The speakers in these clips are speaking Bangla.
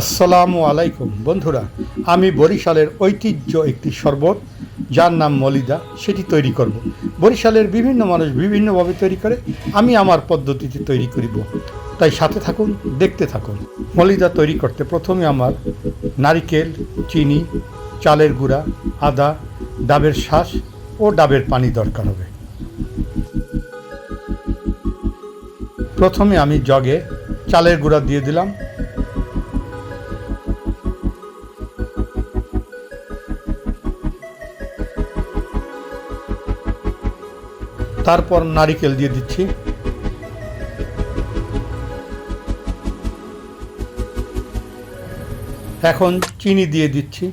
আসসালামু আলাইকুম, বন্ধুরা। আমি বরিশালের ঐতিহ্য একটি শরবত, যার নাম মলিদা, সেটি তৈরি করব। বরিশালের বিভিন্ন মানুষ বিভিন্নভাবে তৈরি করে, আমি আমার পদ্ধতিতে তৈরি করিব। তাই সাথে থাকুন, দেখতে থাকুন। মলিদা তৈরি করতে প্রথমে আমার নারিকেল, চিনি, চালের গুঁড়া, আদা, ডাবের শ্বাস ও ডাবের পানি দরকার হবে। প্রথমে আমি জগে চালের গুঁড়া দিয়ে দিলাম। তারপর নারিকেল দিয়ে দিচ্ছি। এখন চিনি দিয়ে দিচ্ছি।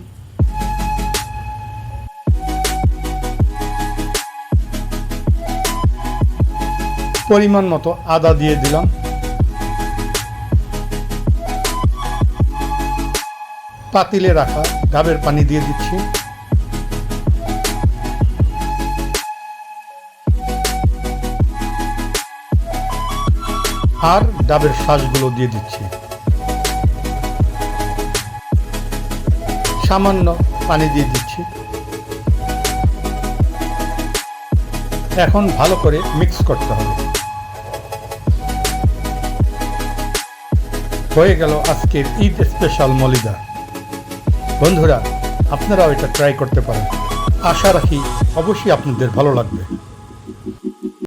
পরিমাণ মতো আদা দিয়ে দিলাম। পাতিলে রাখা ডাবের পানি দিয়ে দিচ্ছি। আর ডাবের শ্বাসগুলো দিয়ে দিচ্ছি। সামান্য পানি দিয়ে দিচ্ছি। এখন ভালো করে মিক্স করতে হবে। হয়ে গেল আজকের ঈদ স্পেশাল মলিদা। বন্ধুরা, আপনারাও এটা ট্রাই করতে পারেন। আশা রাখি অবশ্যই আপনাদের ভালো লাগবে।